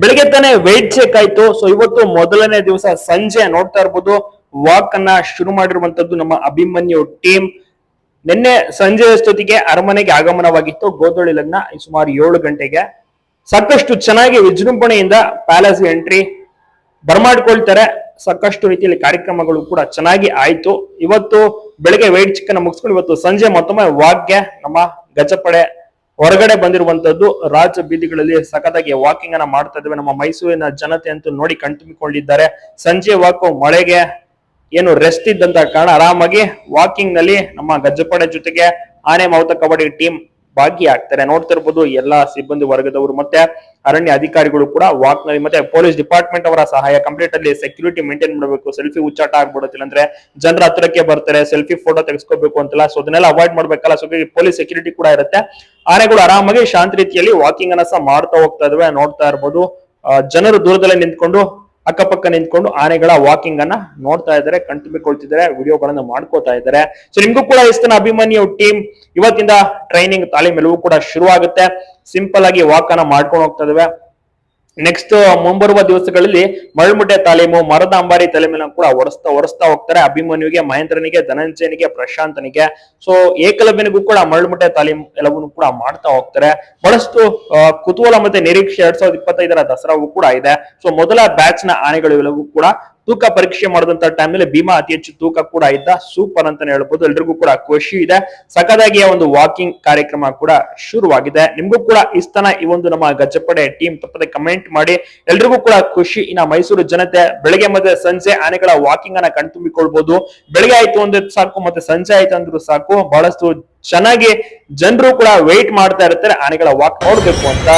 ಬೆಳಿಗ್ಗೆ ತಾನೆ weight check ಆಯ್ತು. ಸೊ ಇವತ್ತು ಮೊದಲನೇ ದಿವಸ ಸಂಜೆ ನೋಡ್ತಾ ಇರ್ಬೋದು. ವಾಕ್ ಅನ್ನ ಶುರು ಮಾಡಿರುವಂತದ್ದು ನಮ್ಮ ಅಭಿಮನ್ಯು ಟೀಮ್ ನಿನ್ನೆ ಸಂಜೆ ಅಷ್ಟೊತ್ತಿಗೆ ಅರಮನೆಗೆ ಆಗಮನವಾಗಿತ್ತು. ಗೋಧಳಿ ಲಗ್ನ ಸುಮಾರು ಏಳು ಗಂಟೆಗೆ. ಸಾಕಷ್ಟು ಚೆನ್ನಾಗಿ ವಿಜೃಂಭಣೆಯಿಂದ ಪ್ಯಾಲೇಸ್ ಎಂಟ್ರಿ ಬರ್ಮಾಡ್ಕೊಳ್ತಾರೆ. ಸಾಕಷ್ಟು ರೀತಿಯಲ್ಲಿ ಕಾರ್ಯಕ್ರಮಗಳು ಕೂಡ ಚೆನ್ನಾಗಿ ಆಯ್ತು. ಇವತ್ತು ಬೆಳಗ್ಗೆ ವೇಟ್ ಚಿಕ್ಕನ ಮುಗಿಸ್ಕೊಂಡು ಇವತ್ತು ಸಂಜೆ ಮತ್ತೊಮ್ಮೆ ವಾಕ್ಗೆ ನಮ್ಮ ಗಜಪಡೆ ಹೊರಗಡೆ ಬಂದಿರುವಂತದ್ದು ರಾಜ ಬೀದಿಗಳಲ್ಲಿ ಸಖತ್ತಾಗಿ ವಾಕಿಂಗ್ ಅನ್ನ ಮಾಡ್ತಾ ಇದ್ದೇವೆ. ನಮ್ಮ ಮೈಸೂರಿನ ಜನತೆ ಅಂತೂ ನೋಡಿ ಕಣ್ತುಂಬಿಕೊಂಡಿದ್ದಾರೆ. ಸಂಜೆ ವಾಕು ಮಳೆಗೆ ಏನು ರೆಸ್ಟ್ ಇದ್ದಂತ ಕಾರಣ ಆರಾಮಾಗಿ ವಾಕಿಂಗ್ನಲ್ಲಿ ನಮ್ಮ ಗಜ್ಜಪಡೆ ಜೊತೆಗೆ ಆನೆ ಮಾವುತ ಕಬಡ್ಡಿ ಟೀಮ್ ಭಾಗಿಯಾಗ್ತಾರೆ. ನೋಡ್ತಿರ್ಬೋದು ಎಲ್ಲಾ ಸಿಬ್ಬಂದಿ ವರ್ಗದವರು ಮತ್ತೆ ಅರಣ್ಯ ಅಧಿಕಾರಿಗಳು ಕೂಡ ವಾಕ್ನಲ್ಲಿ ಮತ್ತೆ ಪೊಲೀಸ್ ಡಿಪಾರ್ಟ್ಮೆಂಟ್ ಅವರ ಸಹಾಯ ಕಂಪ್ಲೀಟ್ ಅಲ್ಲಿ ಸೆಕ್ಯೂರಿಟಿ ಮೇಂಟೈನ್ ಮಾಡಬೇಕು ಸೆಲ್ಫಿ ಉಚ್ಚಾಟ ಆಗ್ಬಿಡುತ್ತಿಲ್ಲ ಅಂದ್ರೆ ಜನರ ಹತ್ರಕ್ಕೆ ಬರ್ತಾರೆ ಸೆಲ್ಫಿ ಫೋಟೋ ತೆಗೆಸ್ಕೋಬೇಕು ಅಂತಲ್ಲ. ಸೊ ಅದನ್ನೆಲ್ಲ ಅವಾಯ್ಡ್ ಮಾಡ್ಬೇಕಲ್ಲ. ಸೊ ಪೊಲೀಸ್ ಸೆಕ್ಯೂರಿಟಿ ಕೂಡ ಇರುತ್ತೆ. ಆನೆಗಳು ಆರಾಮಾಗಿ ಶಾಂತ ರೀತಿಯಲ್ಲಿ ವಾಕಿಂಗ್ ಅನ್ನ ಸಹ ಮಾಡ್ತಾ ಹೋಗ್ತಾ ಇದಾವೆ. ನೋಡ್ತಾ ಇರ್ಬೋದು ಜನರು ದೂರದಲ್ಲೇ ನಿಂತ್ಕೊಂಡು ಅಕ್ಕಪಕ್ಕ ನಿಂತ್ಕೊಂಡು ಆನೆಗಳ ವಾಕಿಂಗ್ ಅನ್ನ ನೋಡ್ತಾ ಇದ್ದಾರೆ ಕಣ್ತುಂಬಿಕೊಳ್ತಿದ್ದಾರೆ ವಿಡಿಯೋಗಳನ್ನ ಮಾಡ್ಕೋತಾ ಇದ್ದಾರೆ. ಸೊ ನಿಮ್ಗೂ ಕೂಡ ಇಷ್ಟನ ಅಭಿಮನ್ಯು ಟೀಮ್ ಇವತ್ತಿಂದ ಟ್ರೈನಿಂಗ್ ತಾಲೀಮ್ ಎಲ್ಲವೂ ಕೂಡ ಶುರು ಆಗುತ್ತೆ ಸಿಂಪಲ್ ಆಗಿ ವಾಕ್ ಅನ್ನ ಮಾಡ್ಕೊಂಡು ಹೋಗ್ತಾ ಇದಾವೆ ನೆಕ್ಸ್ಟ್ ಮುಂಬರುವ ದಿವಸಗಳಲ್ಲಿ ಮರಳುಮುಟ್ಟೆ ತಾಲೀಮು, ಮರದ ಅಂಬಾರಿ ತಲೆಮೇಲೆ ಕೂಡ ಒರೆಸ್ತಾ ಒರೆಸ್ತಾ ಹೋಗ್ತಾರೆ. ಅಭಿಮನ್ಯುಗೆ, ಮಹೇಂದ್ರನಿಗೆ, ಧನಂಜಯನಿಗೆ, ಪ್ರಶಾಂತನಿಗೆ. ಸೊ ಏಕಲವ್ಯನಿಗೂ ಕೂಡ ಮರಳುಮುಟ್ಟೆ ತಾಲೀಮ್ ಎಲ್ಲವನ್ನೂ ಕೂಡ ಮಾಡ್ತಾ ಹೋಗ್ತಾರೆ. ಬಹಳಷ್ಟು ಕುತೂಹಲ ಮತ್ತೆ ನಿರೀಕ್ಷೆ ಎರಡ್ ಸಾವಿರದ ಇಪ್ಪತ್ತೈದರ ದಸರಾವು ಕೂಡ ಇದೆ. ಸೊ ಮೊದಲ ಬ್ಯಾಚ್ನ ಆನೆಗಳು ಎಲ್ಲವೂ ಕೂಡ ತೂಕ ಪರೀಕ್ಷೆ ಮಾಡಿದಂತ ಟೈಮ್ನಲ್ಲಿ ಭೀಮಾ ಅತಿ ಹೆಚ್ಚು ತೂಕ ಕೂಡ ಇದ್ದ. ಸೂಪರ್ ಅಂತಾನೆ ಹೇಳ್ಬೋದು. ಎಲ್ರಿಗೂ ಕೂಡ ಖುಷಿ ಇದೆ. ಸಖದಾಗಿ ಒಂದು ವಾಕಿಂಗ್ ಕಾರ್ಯಕ್ರಮ ಕೂಡ ಶುರುವಾಗಿದೆ. ನಿಮ್ಗೂ ಕೂಡ ಇಷ್ಟನ ಈ ಒಂದು ನಮ್ಮ ಗಜಪಡೆ ಟೀಮ್ ತಪ್ಪದೆ ಕಮೆಂಟ್ ಮಾಡಿ. ಎಲ್ರಿಗೂ ಕೂಡ ಖುಷಿ. ಇನ್ನ ಮೈಸೂರು ಜನತೆ ಬೆಳಗ್ಗೆ ಮತ್ತೆ ಸಂಜೆ ಆನೆಗಳ ವಾಕಿಂಗ್ ಅನ್ನ ಕಣ್ತುಂಬಿಕೊಳ್ಬಹುದು ಬೆಳಗ್ಗೆ ಆಯ್ತು ಅಂದ್ರೆ ಸಾಕು, ಮತ್ತೆ ಸಂಜೆ ಆಯ್ತು ಅಂದ್ರು ಸಾಕು. ಬಹಳಷ್ಟು ಚೆನ್ನಾಗಿ ಜನರು ಕೂಡ ವೆಯ್ಟ್ ಮಾಡ್ತಾ ಇರ್ತಾರೆ. ಆನೆಗಳ ವಾಕ್ ನೋಡ್ಬೇಕು ಅಂತ.